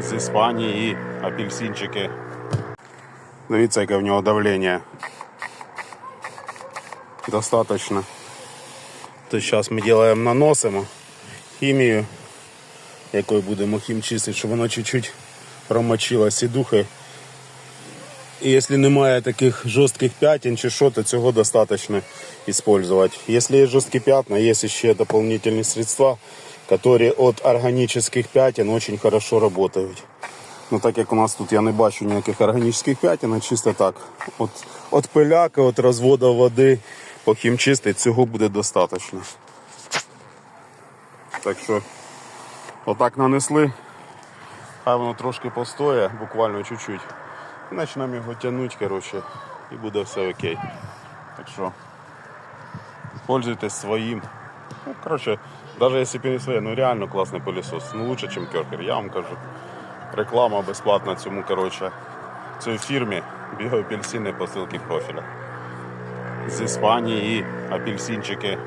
з Іспанії апельсинчики. Дивіться, яке в нього давлення. Достаточно. То зараз ми робимо, наносимо хімію, якою будемо хімчистити, щоб воно чуть-чуть промочило духи. І якщо немає таких жорстких пятен чи що, то цього достатньо использовать. Якщо є жорсткі пятна, є ще дополнительні средства, які від органічних пятен очень хорошо работают. Ну так як у нас тут я не бачу ніяких органічних пятен, а чисто так. От, от пиляки, от розводу води похімчистити, цього буде достатньо. Так що отак нанесли. Хай воно трошки постоє, буквально чуть-чуть. І почнемо його тягнути, коротше, і буде все окей. Так що пользуйтесь своїм. Ну, коротше, навіть якщо б ну реально класний пилісос. Ну лучше, ніж керкер, я вам кажу. Реклама безплатна цьому, коротше, цій фірмі біоапельсини посилки профіля. З Іспанії апельсинчики